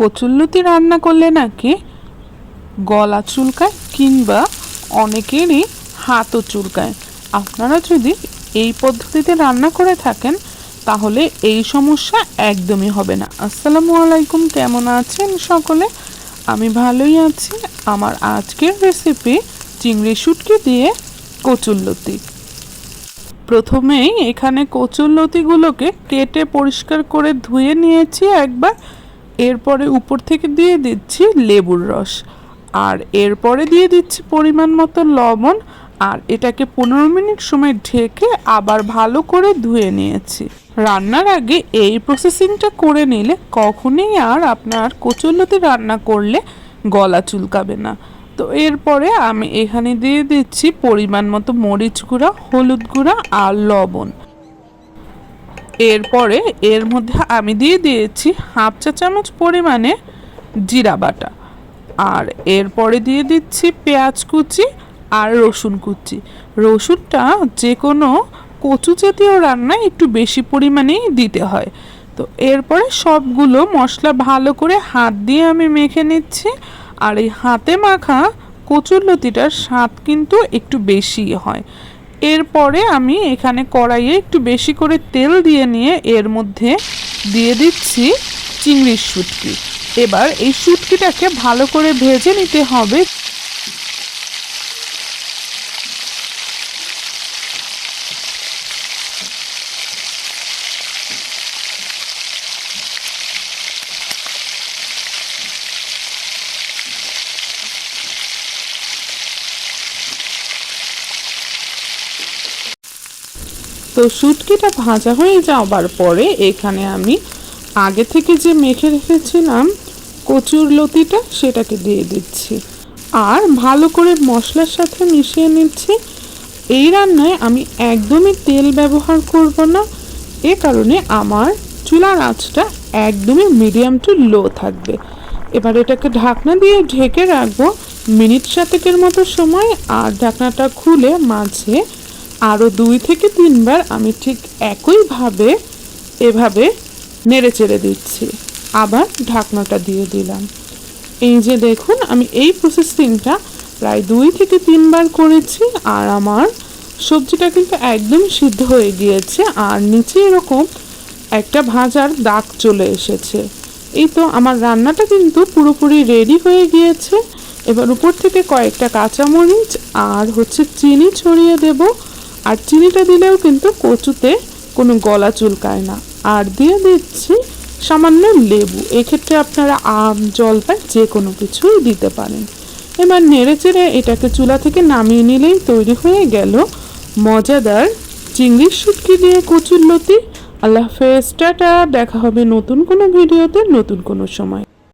কচুল্লতি রান্না করলে নাকি গলা চুলকায় কিংবা অনেকেরই হাতও চুলকায়। আপনারা যদি এই পদ্ধতিতে রান্না করে থাকেন, তাহলে এই সমস্যা একদমই হবে না। আসসালামু আলাইকুম, কেমন আছেন সকলে? আমি ভালোই আছি। আমার আজকের রেসিপি চিংড়ি শুটকি দিয়ে কচুল্লতি প্রথমেই এখানে কচুরলতিগুলোকে কেটে পরিষ্কার করে ধুয়ে নিয়েছি একবার। এরপরে উপর থেকে দিয়ে দিচ্ছি লেবুর রস। আর এরপরে দিয়ে দিচ্ছি পরিমাণ মতো লবণ। আর এটাকে পনেরো মিনিট সময় ঢেকে আবার ভালো করে ধুয়ে নিয়েছি। রান্নার আগে এই প্রসেসিংটা করে নিলে কখনোই আর আপনার কচুরলতি রান্না করলে গলা চুলকাবে না। তো এরপরে আমি এখানে দিয়ে দিচ্ছি পরিমাণ মতো মরিচ গুঁড়া, হলুদ গুঁড়া আর লবণ। এরপরে এর মধ্যে আমি দিয়ে দিয়েছি হাফ চা চামচ পরিমাণে জিরা বাটা। আর এরপরে দিয়ে দিচ্ছি পেঁয়াজ কুচি আর রসুন কুচি। রসুনটা যে কোনো কচু জাতীয় রান্নায় একটু বেশি পরিমাণেই দিতে হয়। তো এরপরে সবগুলো মশলা ভালো করে হাত দিয়ে আমি মেখে নিচ্ছি। আর এই হাতে মাখা কচুরলতিটার স্বাদ কিন্তু একটু বেশি হয়। এরপরে আমি এখানে কড়াইয়ে একটু বেশি করে তেল দিয়ে নিয়ে এর মধ্যে দিয়ে দিচ্ছি চিংড়ির শুটকি। এবার এই শুটকিটাকে ভালো করে ভেজে নিতে হবে তো শুটকিটা ভাজা হয়ে যাওয়ার পরে এখানে আমি আগে থেকে যে মেখে রেখেছিলাম কচুর লতিটা, সেটাকে দিয়ে দিচ্ছি। আর ভালো করে মশলার সাথে মিশিয়ে নিচ্ছি। এই রান্নায় আমি একদমই তেল ব্যবহার করব না, এ কারণে আমার চুলার আঁচটা একদমই মিডিয়াম টু লো থাকবে। এবার এটাকে ঢাকনা দিয়ে ঢেকে রাখব মিনিট সাতেকের মতো সময়, আর ঢাকনাটা খুলে মাঝে আরও দুই থেকে তিনবার আমি ঠিক একইভাবে এভাবে নেড়ে চেড়ে দিচ্ছি। আবার ঢাকনাটা দিয়ে দিলাম। এই যে দেখুন, আমি এই প্রসেসিংটা প্রায় দুই থেকে তিনবার করেছি আর আমার সবজিটা কিন্তু একদম সিদ্ধ হয়ে গিয়েছে আর নিচে এরকম একটা ভাজার দাগ চলে এসেছে। এই তো আমার রান্নাটা কিন্তু পুরোপুরি রেডি হয়ে গিয়েছে। এবার উপর থেকে কয়েকটা কাঁচামরিচ আর হচ্ছে চিনি ছড়িয়ে দেব। আর চিনিটা দিলেও কিন্তু কচুতে কোনো গলা চুলকায় না। আর দিয়ে দিচ্ছি সামান্য লেবু। এক্ষেত্রে আপনারা আম, জলপাই যে কোনো কিছুই দিতে পারেন। এবার নেড়ে চেড়ে এটাকে চুলা থেকে নামিয়ে নিলেই তৈরি হয়ে গেল মজাদার চিংড়ির শুটকি দিয়ে কচুর লতি। আল্লাহ হাফেজ, টাটা। দেখা হবে নতুন কোনো ভিডিওতে, নতুন কোনো সময়।